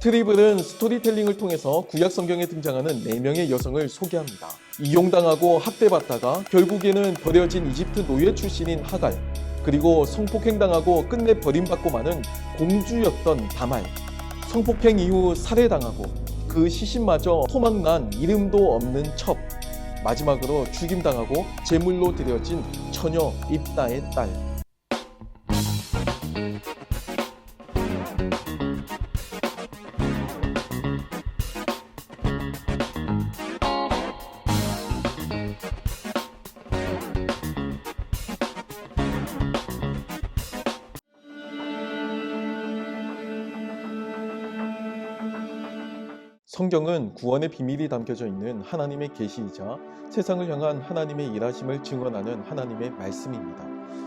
트리블은 스토리텔링을 통해서 구약 성경에 등장하는 4명의 여성을 소개합니다. 이용당하고 학대받다가 결국에는 버려진 이집트 노예 출신인 하갈, 그리고 성폭행당하고 끝내 버림받고 마는 공주였던 다말, 성폭행 이후 살해당하고 그 시신마저 토막난 이름도 없는 첩, 마지막으로 죽임당하고 제물로 드려진 처녀 입다의 딸. 성경은 구원의 비밀이 담겨져 있는 하나님의 계시이자 세상을 향한 하나님의 일하심을 증언하는 하나님의 말씀입니다.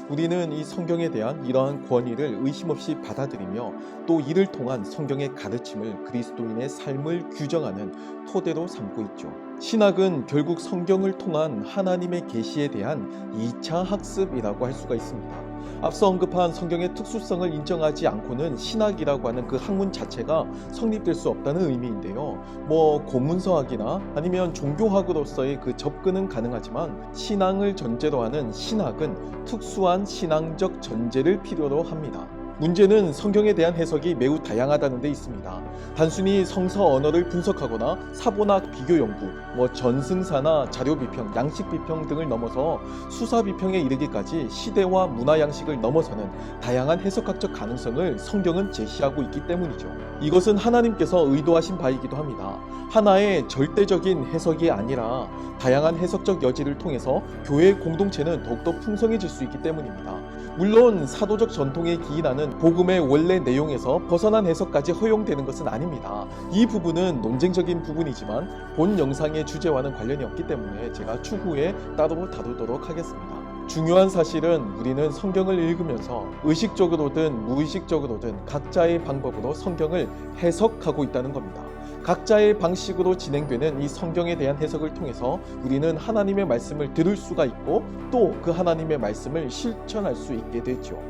우리는 이 성경에 대한 이러한 권위를 의심 없이 받아들이며 또 이를 통한 성경의 가르침을 그리스도인의 삶을 규정하는 토대로 삼고 있죠. 신학은 결국 성경을 통한 하나님의 계시에 대한 2차 학습이라고 할 수가 있습니다. 앞서 언급한 성경의 특수성을 인정하지 않고는 신학이라고 하는 그 학문 자체가 성립될 수 없다는 의미인데요. 뭐 고문서학이나 아니면 종교학으로서의 그 접근은 가능하지만 신앙을 전제로 하는 신학은 특수한 신앙적 전제를 필요로 합니다. 문제는 성경에 대한 해석이 매우 다양하다는 데 있습니다. 단순히 성서 언어를 분석하거나 사본학 비교 연구, 뭐 전승사나 자료 비평, 양식 비평 등을 넘어서 수사 비평에 이르기까지 시대와 문화 양식을 넘어서는 다양한 해석학적 가능성을 성경은 제시하고 있기 때문이죠. 이것은 하나님께서 의도하신 바이기도 합니다. 하나의 절대적인 해석이 아니라 다양한 해석적 여지를 통해서 교회 공동체는 더욱더 풍성해질 수 있기 때문입니다. 물론 사도적 전통에 기인하는 복음의 원래 내용에서 벗어난 해석까지 허용되는 것은 아닙니다. 이 부분은 논쟁적인 부분이지만 본 영상의 주제와는 관련이 없기 때문에 제가 추후에 따로 다루도록 하겠습니다. 중요한 사실은 우리는 성경을 읽으면서 의식적으로든 무의식적으로든 각자의 방법으로 성경을 해석하고 있다는 겁니다. 각자의 방식으로 진행되는 이 성경에 대한 해석을 통해서 우리는 하나님의 말씀을 들을 수가 있고 또 그 하나님의 말씀을 실천할 수 있게 되죠.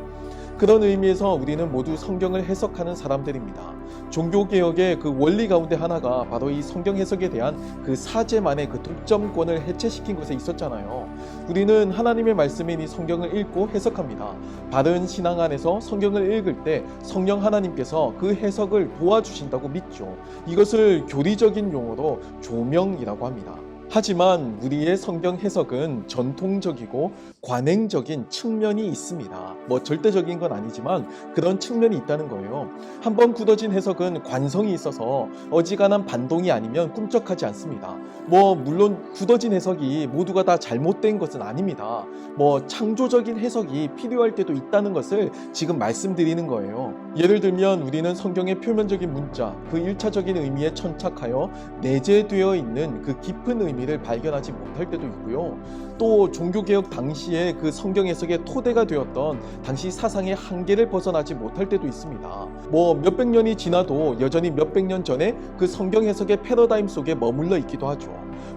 그런 의미에서 우리는 모두 성경을 해석하는 사람들입니다. 종교개혁의 그 원리 가운데 하나가 바로 이 성경 해석에 대한 그 사제만의 그 독점권을 해체시킨 것에 있었잖아요. 우리는 하나님의 말씀인 이 성경을 읽고 해석합니다. 바른 신앙 안에서 성경을 읽을 때 성령 하나님께서 그 해석을 도와주신다고 믿죠. 이것을 교리적인 용어로 조명이라고 합니다. 하지만 우리의 성경 해석은 전통적이고 관행적인 측면이 있습니다. 뭐 절대적인 건 아니지만 그런 측면이 있다는 거예요. 한번 굳어진 해석은 관성이 있어서 어지간한 반동이 아니면 꿈쩍하지 않습니다. 뭐 물론 굳어진 해석이 모두가 다 잘못된 것은 아닙니다. 뭐 창조적인 해석이 필요할 때도 있다는 것을 지금 말씀드리는 거예요. 예를 들면 우리는 성경의 표면적인 문자, 그 1차적인 의미에 천착하여 내재되어 있는 그 깊은 의미 의미를 발견하지 못할 때도 있고요. 또 종교개혁 당시에 그 성경 해석의 토대가 되었던 당시 사상의 한계를 벗어나지 못할 때도 있습니다. 뭐 몇백 년이 지나도 여전히 몇백 년 전에 그 성경 해석의 패러다임 속에 머물러 있기도 하죠.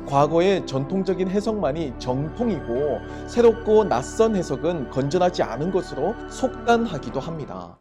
과거의 전통적인 해석만이 정통이고 새롭고 낯선 해석은 건전하지 않은 것으로 속단하기도 합니다.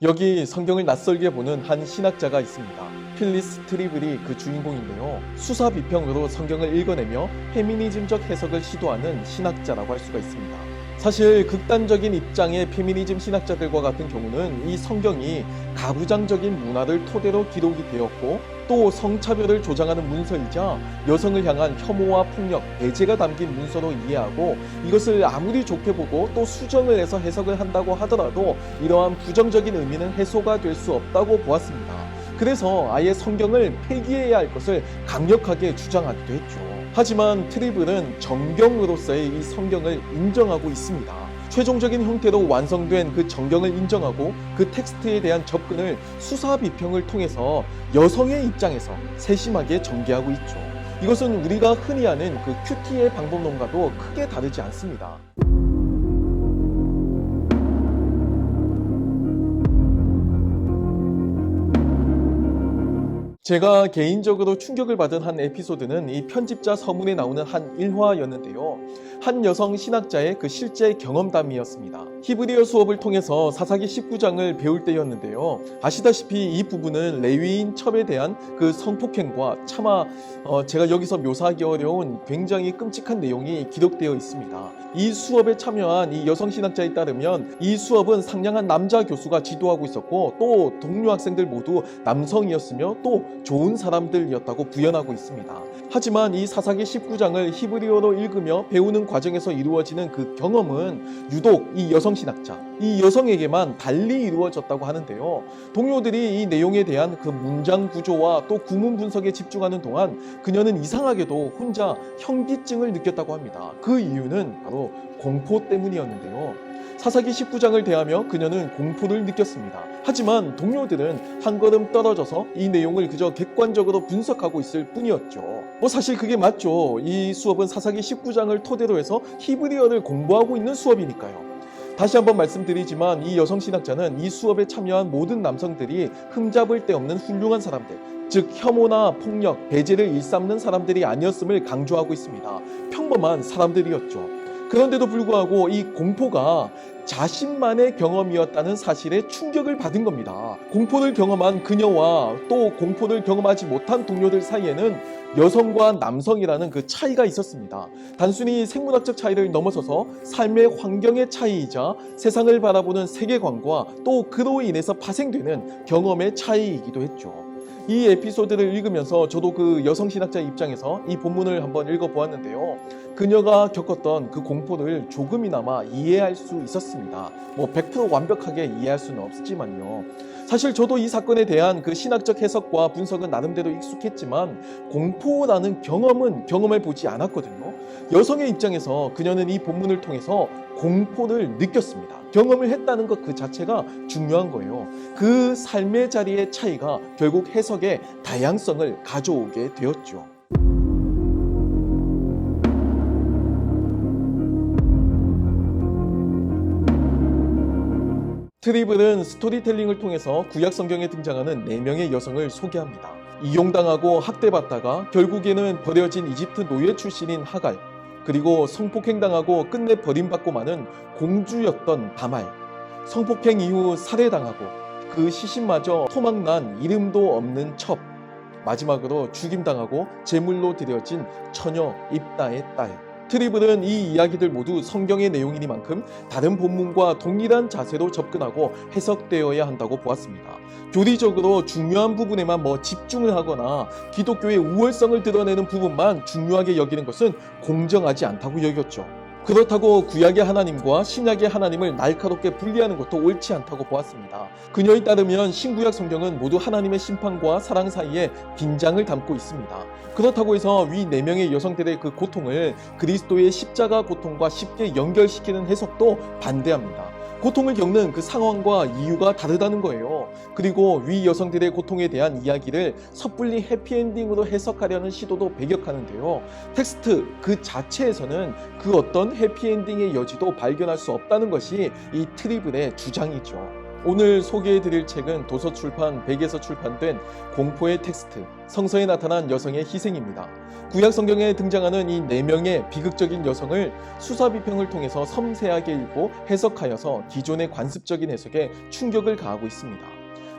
여기 성경을 낯설게 보는 한 신학자가 있습니다. 필리스 트리블이 그 주인공인데요. 수사 비평으로 성경을 읽어내며 페미니즘적 해석을 시도하는 신학자라고 할 수가 있습니다. 사실 극단적인 입장의 페미니즘 신학자들과 같은 경우는 이 성경이 가부장적인 문화를 토대로 기록이 되었고 또 성차별을 조장하는 문서이자 여성을 향한 혐오와 폭력, 배제가 담긴 문서로 이해하고 이것을 아무리 좋게 보고 또 수정을 해서 해석을 한다고 하더라도 이러한 부정적인 의미는 해소가 될 수 없다고 보았습니다. 그래서 아예 성경을 폐기해야 할 것을 강력하게 주장하기도 했죠. 하지만 트리블은 정경으로서의 이 성경을 인정하고 있습니다. 최종적인 형태로 완성된 그 정경을 인정하고 그 텍스트에 대한 접근을 수사 비평을 통해서 여성의 입장에서 세심하게 전개하고 있죠. 이것은 우리가 흔히 아는 그 큐티의 방법론과도 크게 다르지 않습니다. 제가 개인적으로 충격을 받은 한 에피소드는 이 편집자 서문에 나오는 한 일화였는데요. 한 여성 신학자의 그 실제 경험담이었습니다. 히브리어 수업을 통해서 사사기 19장을 배울 때였는데요. 아시다시피 이 부분은 레위인 첩에 대한 그 성폭행과 차마 어, 제가 여기서 묘사하기 어려운 굉장히 끔찍한 내용이 기록되어 있습니다. 이 수업에 참여한 이 여성 신학자에 따르면 이 수업은 상냥한 남자 교수가 지도하고 있었고 또 동료 학생들 모두 남성이었으며 또 좋은 사람들이었다고 부연하고 있습니다. 하지만 이 사사기 19장을 히브리어로 읽으며 배우는 과정에서 이루어지는 그 경험은 유독 이 여성 신학자, 이 여성에게만 달리 이루어졌다고 하는데요. 동료들이 이 내용에 대한 그 문장 구조와 또 구문 분석에 집중하는 동안 그녀는 이상하게도 혼자 현기증을 느꼈다고 합니다. 그 이유는 바로 공포 때문이었는데요. 사사기 19장을 대하며 그녀는 공포를 느꼈습니다. 하지만 동료들은 한 걸음 떨어져서 이 내용을 그저 객관적으로 분석하고 있을 뿐이었죠. 뭐 사실 그게 맞죠. 이 수업은 사사기 19장을 토대로 해서 히브리어를 공부하고 있는 수업이니까요. 다시 한번 말씀드리지만 이 여성 신학자는 이 수업에 참여한 모든 남성들이 흠잡을 데 없는 훌륭한 사람들, 즉 혐오나 폭력, 배제를 일삼는 사람들이 아니었음을 강조하고 있습니다. 평범한 사람들이었죠. 그런데도 불구하고 이 공포가 자신만의 경험이었다는 사실에 충격을 받은 겁니다. 공포를 경험한 그녀와 또 공포를 경험하지 못한 동료들 사이에는 여성과 남성이라는 그 차이가 있었습니다. 단순히 생물학적 차이를 넘어서서 삶의 환경의 차이이자 세상을 바라보는 세계관과 또 그로 인해서 파생되는 경험의 차이이기도 했죠. 이 에피소드를 읽으면서 저도 그 여성 신학자 입장에서 이 본문을 한번 읽어보았는데요. 그녀가 겪었던 그 공포를 조금이나마 이해할 수 있었습니다. 뭐 100% 완벽하게 이해할 수는 없지만요. 사실 저도 이 사건에 대한 그 신학적 해석과 분석은 나름대로 익숙했지만 공포라는 경험은 경험해 보지 않았거든요. 여성의 입장에서 그녀는 이 본문을 통해서 공포를 느꼈습니다. 경험을 했다는 것 그 자체가 중요한 거예요. 그 삶의 자리의 차이가 결국 해석의 다양성을 가져오게 되었죠. 트리블은 스토리텔링을 통해서 구약 성경에 등장하는 4명의 여성을 소개합니다. 이용당하고 학대받다가 결국에는 버려진 이집트 노예 출신인 하갈, 그리고 성폭행당하고 끝내 버림받고 마는 공주였던 다말, 성폭행 이후 살해당하고 그 시신마저 토막난 이름도 없는 첩, 마지막으로 죽임당하고 제물로 드려진 처녀 입다의 딸. 트리블은 이 이야기들 모두 성경의 내용이니만큼 다른 본문과 동일한 자세로 접근하고 해석되어야 한다고 보았습니다. 교리적으로 중요한 부분에만 뭐 집중을 하거나 기독교의 우월성을 드러내는 부분만 중요하게 여기는 것은 공정하지 않다고 여겼죠. 그렇다고 구약의 하나님과 신약의 하나님을 날카롭게 분리하는 것도 옳지 않다고 보았습니다. 그녀에 따르면 신구약 성경은 모두 하나님의 심판과 사랑 사이에 빈장을 담고 있습니다. 그렇다고 해서 위네 명의 여성들의 그 고통을 그리스도의 십자가 고통과 쉽게 연결시키는 해석도 반대합니다. 고통을 겪는 그 상황과 이유가 다르다는 거예요. 그리고 위 여성들의 고통에 대한 이야기를 섣불리 해피엔딩으로 해석하려는 시도도 배격하는데요. 텍스트 그 자체에서는 그 어떤 해피엔딩의 여지도 발견할 수 없다는 것이 이 트리블의 주장이죠. 오늘 소개해 드릴 책은 도서출판 100에서 출판된 공포의 텍스트, 성서에 나타난 여성의 희생입니다. 구약 성경에 등장하는 이 네 명의 비극적인 여성을 수사 비평을 통해서 섬세하게 읽고 해석하여서 기존의 관습적인 해석에 충격을 가하고 있습니다.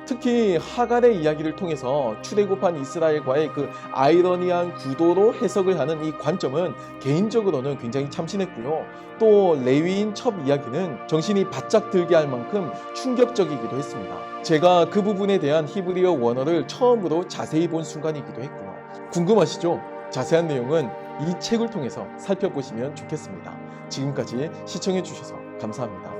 특히 하갈의 이야기를 통해서 출애굽한 이스라엘과의 그 아이러니한 구도로 해석을 하는 이 관점은 개인적으로는 굉장히 참신했고요. 또 레위인 첩 이야기는 정신이 바짝 들게 할 만큼 충격적이기도 했습니다. 제가 그 부분에 대한 히브리어 원어를 처음으로 자세히 본 순간이기도 했고요. 궁금하시죠? 자세한 내용은 이 책을 통해서 살펴보시면 좋겠습니다. 지금까지 시청해 주셔서 감사합니다.